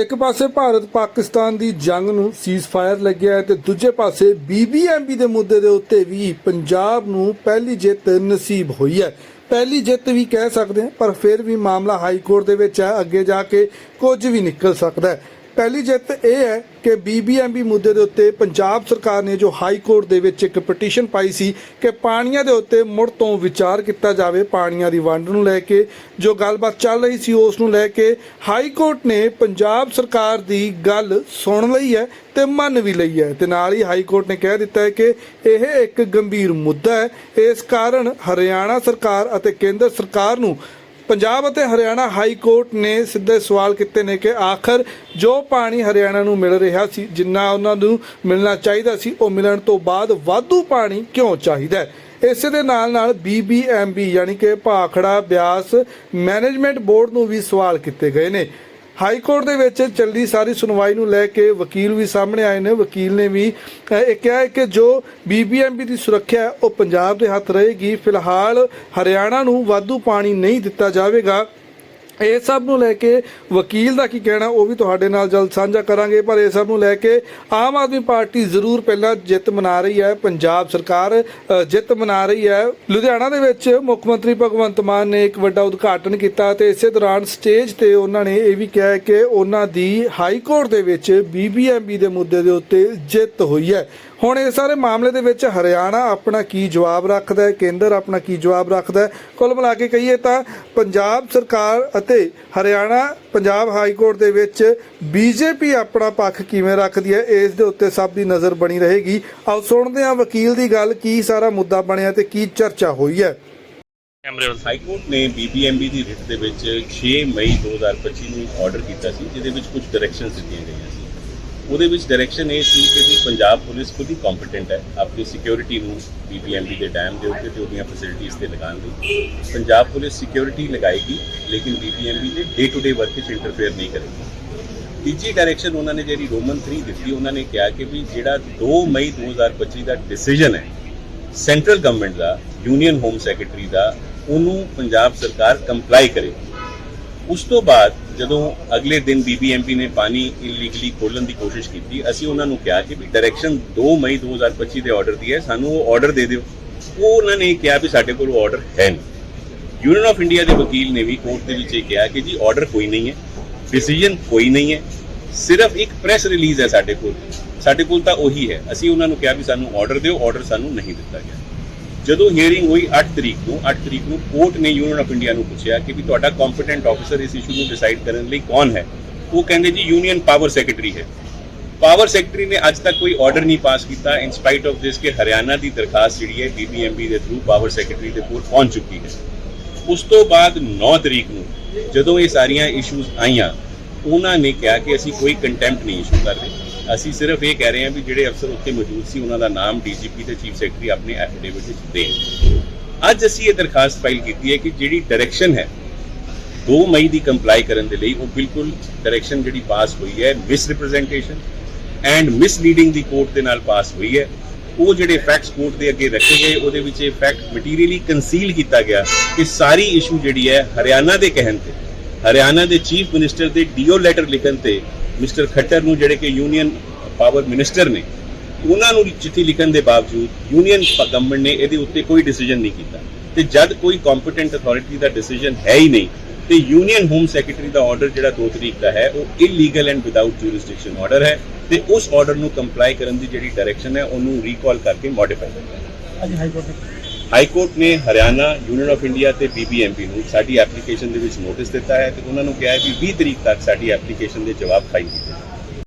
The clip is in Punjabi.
ਇੱਕ ਪਾਸੇ ਭਾਰਤ ਪਾਕਿਸਤਾਨ ਦੀ ਜੰਗ ਨੂੰ ਸੀਜ਼ਫਾਇਰ ਲੱਗਿਆ ਹੈ ਤੇ ਦੂਜੇ ਪਾਸੇ ਬੀਬੀਐਮਬੀ ਦੇ ਮੁੱਦੇ ਦੇ ਉੱਤੇ ਵੀ ਪੰਜਾਬ ਨੂੰ ਪਹਿਲੀ ਜਿੱਤ ਨਸੀਬ ਹੋਈ ਹੈ। ਪਹਿਲੀ ਜਿੱਤ ਵੀ ਕਹਿ ਸਕਦੇ ਹਾਂ, ਪਰ ਫਿਰ ਵੀ ਮਾਮਲਾ ਹਾਈ ਕੋਰਟ ਦੇ ਵਿੱਚ ਹੈ। ਅੱਗੇ ਜਾ ਕੇ ਕੁਝ ਵੀ ਨਿਕਲ ਸਕਦਾ ਹੈ। ਪਹਿਲੀ ਜਿੱਤ ਇਹ ਹੈ ਕਿ ਬੀਬੀਐਮਬੀ ਮੁੱਦੇ ਦੇ ਉੱਤੇ ਪੰਜਾਬ ਸਰਕਾਰ ਨੇ ਜੋ ਹਾਈ ਕੋਰਟ ਦੇ ਵਿੱਚ ਇੱਕ ਪਟੀਸ਼ਨ ਪਾਈ ਸੀ ਕਿ ਪਾਣੀਆਂ ਦੇ ਉੱਤੇ ਮੁੜ ਤੋਂ ਵਿਚਾਰ ਕੀਤਾ ਜਾਵੇ, ਪਾਣੀਆਂ ਦੀ ਵੰਡ ਨੂੰ ਲੈ ਕੇ, ਜੋ ਗੱਲਬਾਤ ਚੱਲ ਰਹੀ ਸੀ ਉਸ ਨੂੰ ਲੈ ਕੇ, ਹਾਈ ਕੋਰਟ ਨੇ ਪੰਜਾਬ ਸਰਕਾਰ ਦੀ ਗੱਲ ਸੁਣ ਲਈ ਹੈ ਤੇ ਮੰਨ ਵੀ ਲਈ ਹੈ। ਤੇ ਨਾਲ ਹੀ ਹਾਈ ਕੋਰਟ ਨੇ ਕਹਿ ਦਿੱਤਾ ਹੈ ਕਿ ਇਹ ਇੱਕ ਗੰਭੀਰ ਮੁੱਦਾ ਹੈ। ਇਸ ਕਾਰਨ ਹਰਿਆਣਾ ਸਰਕਾਰ ਅਤੇ ਕੇਂਦਰ ਸਰਕਾਰ ਨੂੰ ਪੰਜਾਬ ਅਤੇ ਹਰਿਆਣਾ ਹਾਈ ਕੋਰਟ ਨੇ ਸਿੱਧੇ ਸਵਾਲ ਕੀਤੇ ਨੇ ਕਿ ਆਖਰ ਜੋ ਪਾਣੀ ਹਰਿਆਣਾ ਨੂੰ ਮਿਲ ਰਿਹਾ ਸੀ, ਜਿੰਨਾ ਉਹਨਾਂ ਨੂੰ ਮਿਲਣਾ ਚਾਹੀਦਾ ਸੀ, ਉਹ ਮਿਲਣ ਤੋਂ ਬਾਅਦ ਵਾਧੂ ਪਾਣੀ ਕਿਉਂ ਚਾਹੀਦਾ ਹੈ? ਇਸੇ ਦੇ ਨਾਲ ਨਾਲ BBMB ਯਾਨੀ ਕਿ ਭਾਖੜਾ ਬਿਆਸ ਮੈਨੇਜਮੈਂਟ ਬੋਰਡ ਨੂੰ ਵੀ ਸਵਾਲ ਕੀਤੇ ਗਏ ਨੇ। ਹਾਈ ਕੋਰਟ ਦੇ ਵਿੱਚ ਚੱਲਦੀ ਸਾਰੀ ਸੁਣਵਾਈ ਨੂੰ ਲੈ ਕੇ ਵਕੀਲ ਵੀ ਸਾਹਮਣੇ ਆਏ ਨੇ। ਵਕੀਲ ਨੇ ਵੀ ਇਹ ਕਿਹਾ ਕਿ ਜੋ ਬੀਬੀਐਮਬੀ ਦੀ ਸੁਰੱਖਿਆ ਹੈ, ਉਹ ਪੰਜਾਬ ਦੇ ਹੱਥ ਰਹੇਗੀ। ਫਿਲਹਾਲ ਹਰਿਆਣਾ ਨੂੰ ਵਾਧੂ ਪਾਣੀ ਨਹੀਂ ਦਿੱਤਾ ਜਾਵੇਗਾ। ਇਹ ਸਭ ਨੂੰ ਲੈ ਕੇ ਵਕੀਲ ਦਾ ਕੀ ਕਹਿਣਾ, ਉਹ ਵੀ ਤੁਹਾਡੇ ਨਾਲ ਜਲਦ ਸਾਂਝਾ ਕਰਾਂਗੇ, ਪਰ ਇਹ ਸਭ ਨੂੰ ਲੈ ਕੇ ਆਮ ਆਦਮੀ ਪਾਰਟੀ ਜ਼ਰੂਰ ਪਹਿਲਾਂ ਜਿੱਤ ਮਨਾ ਰਹੀ ਹੈ, ਪੰਜਾਬ ਸਰਕਾਰ ਜਿੱਤ ਮਨਾ ਰਹੀ ਹੈ। ਲੁਧਿਆਣਾ ਦੇ ਵਿੱਚ ਮੁੱਖ ਮੰਤਰੀ ਭਗਵੰਤ ਮਾਨ ਨੇ ਇੱਕ ਵੱਡਾ ਉਦਘਾਟਨ ਕੀਤਾ ਤੇ ਇਸੇ ਦੌਰਾਨ ਸਟੇਜ ਤੇ ਉਹਨਾਂ ਨੇ ਇਹ ਵੀ ਕਿਹਾ ਕਿ ਉਹਨਾਂ ਦੀ ਹਾਈ ਕੋਰਟ ਦੇ ਵਿੱਚ ਬੀਬੀਐਮਬੀ ਦੇ ਮੁੱਦੇ ਦੇ ਉੱਤੇ ਜਿੱਤ ਹੋਈ ਹੈ। ਹੁਣ ਇਸ ਸਾਰੇ ਮਾਮਲੇ ਦੇ ਵਿੱਚ ਹਰਿਆਣਾ ਆਪਣਾ ਕੀ ਜਵਾਬ ਰੱਖਦਾ ਹੈ? ਕੇਂਦਰ ਆਪਣਾ ਕੀ ਜਵਾਬ ਰੱਖਦਾ ਹੈ? ਕੁੱਲ ਮਿਲਾ ਕੇ ਕਹੀਏ ਤਾਂ ਪੰਜਾਬ ਸਰਕਾਰ ਅਤੇ ਹਰਿਆਣਾ ਪੰਜਾਬ ਹਾਈ ਕੋਰਟ ਦੇ ਵਿੱਚ ਬੀਜੇਪੀ ਆਪਣਾ ਪੱਖ ਕਿਵੇਂ ਰੱਖਦੀ ਹੈ? ਇਸ ਦੇ ਉੱਤੇ ਸਭ ਦੀ ਨਜ਼ਰ ਬਣੀ ਰਹੇਗੀ। ਆਓ ਸੁਣਦੇ ਹਾਂ ਵਕੀਲ ਦੀ ਗੱਲ ਕੀ ਸਾਰਾ ਮੁੱਦਾ ਬਣਿਆ ਤੇ ਕੀ ਚਰਚਾ ਹੋਈ ਹੈ। ਕੈਮਰੇ ਵੱਲ। ਹਾਈ ਕੋਰਟ ਨੇ ਬੀਬੀਐਮਬੀ ਦੀ ਰਿਟ ਦੇ ਵਿੱਚ 6 ਮਈ 2025 ਨੂੰ ਆਰਡਰ ਕੀਤਾ ਸੀ ਜਿਹਦੇ ਵਿੱਚ ਕੁਝ ਡਾਇਰੈਕਸ਼ਨਸ ਦਿੱਤੀਆਂ ਗਈਆਂ ਸੀ। ਉਹਦੇ ਵਿੱਚ ਡਾਇਰੈਕਸ਼ਨ ਇਹ ਸੀ ਕਿ ਵੀ ਪੰਜਾਬ ਪੁਲਿਸ ਖੁਦ ਹੀ ਕੰਪੀਟੈਂਟ ਹੈ। ਆਪਣੀ ਸਿਕਿਉਰਿਟੀ ਨੂੰ ਬੀਬੀਐਮਬੀ ਦੇ ਡੈਮ ਦੇ ਉੱਤੇ ਤੇ ਉਹਦੀਆਂ ਫੈਸਿਲਿਟੀਆਂ ਤੇ ਲਗਾਉਣ ਲਈ। ਪੰਜਾਬ ਪੁਲਿਸ ਸਿਕਿਉਰਿਟੀ ਲਗਾਏਗੀ, ਲੇਕਿਨ ਬੀਬੀਐਮਬੀ ਦੇ ਡੇ ਟੂ ਡੇ ਵਰਕ ਵਿੱਚ ਇੰਟਰਫੇਅਰ ਨਹੀਂ ਕਰੇਗੀ। ਤੀਜੀ ਡਾਇਰੈਕਸ਼ਨ ਉਹਨਾਂ ਨੇ ਜਿਹੜੀ ਰੋਮਨ 3 ਦਿੱਤੀ, ਉਹਨਾਂ ਨੇ ਕਿਹਾ ਕਿ ਵੀ ਜਿਹੜਾ 2 ਮਈ 2025 ਦਾ ਡਿਸੀਜਨ ਹੈ ਸੈਂਟਰਲ ਗਵਰਨਮੈਂਟ ਦਾ ਯੂਨੀਅਨ ਹੋਮ ਸੈਕਟਰੀ ਦਾ, ਉਹਨੂੰ ਪੰਜਾਬ ਸਰਕਾਰ ਕੰਪਲਾਈ ਕਰੇ। ਉਸ ਤੋਂ ਬਾਅਦ ਜਦੋਂ ਅਗਲੇ ਦਿਨ ਬੀਬੀਐਮਪੀ ਨੇ ਪਾਣੀ ਇਲੀਗਲੀ ਖੋਲਣ ਦੀ ਕੋਸ਼ਿਸ਼ ਕੀਤੀ, ਅਸੀਂ ਉਹਨਾਂ ਨੂੰ ਕਿਹਾ ਕਿ ਵੀ ਡਾਇਰੈਕਸ਼ਨ 2 ਮਈ 2025 ਦੇ ਆਰਡਰ ਦੀ ਹੈ, ਸਾਨੂੰ ਉਹ ਆਰਡਰ ਦੇ ਦਿਓ। ਉਹ ਉਹਨਾਂ ਨੇ ਕਿਹਾ ਵੀ ਸਾਡੇ ਕੋਲ ਉਹ ਆਰਡਰ ਹੈ ਨਹੀਂ। ਯੂਨੀਅਨ ਆਫ ਇੰਡੀਆ ਦੇ ਵਕੀਲ ਨੇ ਵੀ ਕੋਰਟ ਦੇ ਵਿੱਚ ਇਹ ਕਿਹਾ ਕਿ ਜੀ ਆਰਡਰ ਕੋਈ ਨਹੀਂ ਹੈ ਡਿਸੀਜਨ ਕੋਈ ਨਹੀਂ ਹੈ, ਸਿਰਫ ਇੱਕ ਪ੍ਰੈਸ ਰਿਲੀਜ਼ ਹੈ ਸਾਡੇ ਕੋਲ। ਸਾਡੇ ਕੋਲ ਤਾਂ ਉਹੀ ਹੈ। ਅਸੀਂ ਉਹਨਾਂ ਨੂੰ ਕਿਹਾ ਵੀ ਸਾਨੂੰ ਆਰਡਰ ਦਿਓ ਆਰਡਰ ਸਾਨੂੰ ਨਹੀਂ ਦਿੱਤਾ ਗਿਆ। ਜਦੋਂ ਹੀਅਰਿੰਗ ਹੋਈ 8 ਤਰੀਕ ਨੂੰ 8 ਤਰੀਕ ਨੂੰ ਕੋਰਟ ਨੇ ਯੂਨੀਅਨ ਆਫ ਇੰਡੀਆ ਨੂੰ ਪੁੱਛਿਆ ਕਿ ਵੀ ਤੁਹਾਡਾ ਕੰਪੀਟੈਂਟ ਆਫੀਸਰ ਇਸ ਇਸ਼ੂ ਨੂੰ ਡਿਸਾਈਡ ਕਰਨ ਲਈ ਕੌਣ ਹੈ? ਉਹ ਕਹਿੰਦੇ ਜੀ ਯੂਨੀਅਨ ਪਾਵਰ ਸੈਕਟਰੀ ਹੈ। ਪਾਵਰ ਸੈਕਟਰੀ ਨੇ ਅੱਜ ਤੱਕ ਕੋਈ ਆਰਡਰ ਨਹੀਂ ਪਾਸ ਕੀਤਾ ਇਨ ਸਪਾਈਟ ਆਫ ਦਿਸ ਕਿ ਹਰਿਆਣਾ ਦੀ ਦਰਖਾਸਤ ਜਿਹੜੀ ਹੈ ਬੀਬੀਐਮਬੀ ਦੇ ਥਰੂ ਪਾਵਰ ਸੈਕਟਰੀ ਦੇ ਕੋਲ ਪਹੁੰਚ ਚੁੱਕੀ ਹੈ। ਉਸ ਤੋਂ ਬਾਅਦ 9 ਤਰੀਕ ਨੂੰ ਜਦੋਂ ਇਹ ਸਾਰੀਆਂ ਇਸ਼ੂਜ਼ ਆਈਆਂ, ਉਹਨਾਂ ਨੇ ਕਿਹਾ ਕਿ ਅਸੀਂ ਕੋਈ ਕੰਟੈਂਪਟ ਨਹੀਂ ਇਸ਼ੂ ਕਰ ਰਹੇ। ਅਸੀਂ ਸਿਰਫ ਇਹ ਕਹਿ ਰਹੇ ਹਾਂ ਵੀ ਜਿਹੜੇ ਅਫਸਰ ਉੱਥੇ ਮੌਜੂਦ ਸੀ, ਉਹਨਾਂ ਦਾ ਨਾਮ ਡੀਜੀਪੀ ਤੇ ਚੀਫ ਸੈਕਟਰੀ ਆਪਣੇ ਐਫੀਡੇਵਿਟ ਵਿੱਚ ਦੇਣ। ਅੱਜ ਅਸੀਂ ਇਹ ਦਰਖਾਸਤ ਫਾਈਲ ਕੀਤੀ ਹੈ ਕਿ ਜਿਹੜੀ ਡਾਇਰੈਕਸ਼ਨ ਹੈ 2 ਮਈ ਦੀ ਕੰਪਲਾਈ ਕਰਨ ਦੇ ਲਈ ਉਹ ਬਿਲਕੁਲ ਡਾਇਰੈਕਸ਼ਨ ਜਿਹੜੀ ਪਾਸ ਹੋਈ ਹੈ ਮਿਸ ਰਿਪਰੈਜ਼ੈਂਟੇਸ਼ਨ ਐਂਡ ਮਿਸਲੀਡਿੰਗ ਦੀ ਕੋਰਟ ਦੇ ਨਾਲ ਪਾਸ ਹੋਈ ਹੈ। ਉਹ ਜਿਹੜੇ ਫੈਕਟਸ ਕੋਰਟ ਦੇ ਅੱਗੇ ਰੱਖੇ ਗਏ, ਉਹਦੇ ਵਿੱਚ ਇਹ ਫੈਕਟ ਮਟੀਰੀਅਲੀ ਕੰਸੀਲ ਕੀਤਾ ਗਿਆ ਕਿ ਸਾਰੀ ਇਸ਼ੂ ਜਿਹੜੀ ਹੈ ਹਰਿਆਣਾ ਦੇ ਕਹਿਣ ਤੇ, ਹਰਿਆਣਾ ਦੇ ਚੀਫ ਮਿਨਿਸਟਰ ਦੇ ਡੀਓ ਲੈਟਰ ਲਿਖਣ ਤੇ ਮਿਸਟਰ ਖੱਟਰ ਨੂੰ ਜਿਹੜੇ ਕਿ ਯੂਨੀਅਨ ਪਾਵਰ ਮਿਨਿਸਟਰ ਨੇ, ਉਹਨਾਂ ਨੂੰ ਚਿੱਠੀ ਲਿਖਣ ਦੇ ਬਾਵਜੂਦ ਯੂਨੀਅਨ ਗਵਰਨਮੈਂਟ ਨੇ ਇਹਦੇ ਉੱਤੇ ਕੋਈ ਡਿਸੀਜਨ ਨਹੀਂ ਕੀਤਾ। ਤੇ ਜਦ ਕੋਈ ਕੰਪੀਟੈਂਟ ਅਥਾਰਟੀ ਦਾ ਡਿਸੀਜਨ ਹੈ ਹੀ ਨਹੀਂ, ਤੇ ਯੂਨੀਅਨ ਹੋਮ ਸੈਕਟਰੀ ਦਾ ਆਰਡਰ ਜਿਹੜਾ 2 ਤਰੀਕ ਦਾ ਹੈ, ਉਹ illegal and without jurisdiction order ਹੈ, ਤੇ ਉਸ ਆਰਡਰ ਨੂੰ ਕੰਪਲਾਈ ਕਰਨ ਦੀ ਜਿਹੜੀ ਡਾਇਰੈਕਸ਼ਨ ਹੈ, ਉਹਨੂੰ ਰੀਕਾਲ ਕਰਕੇ ਮੋਡੀਫਾਈ ਕਰਨਾ ਹੈ ਅੱਜ ਹਾਈ ਕੋਰਟ ਹਾਈ ਕੋਰਟ ਨੇ ਹਰਿਆਣਾ ਯੂਨੀਅਨ ਆਫ ਇੰਡੀਆ ਤੇ ਬੀਬੀਐਮਪੀ ਨੂੰ ਸਾਡੀ ਐਪਲੀਕੇਸ਼ਨ ਦੇ ਵਿੱਚ ਨੋਟਿਸ ਦਿੱਤਾ ਹੈ ਤੇ ਉਹਨਾਂ ਨੂੰ ਕਿਹਾ ਹੈ ਕਿ 20 ਤਰੀਕ ਤੱਕ ਸਾਡੀ ਐਪਲੀਕੇਸ਼ਨ ਦੇ ਜਵਾਬ ਫਾਈਲ ਕੀਤੇ ਜਾਣ।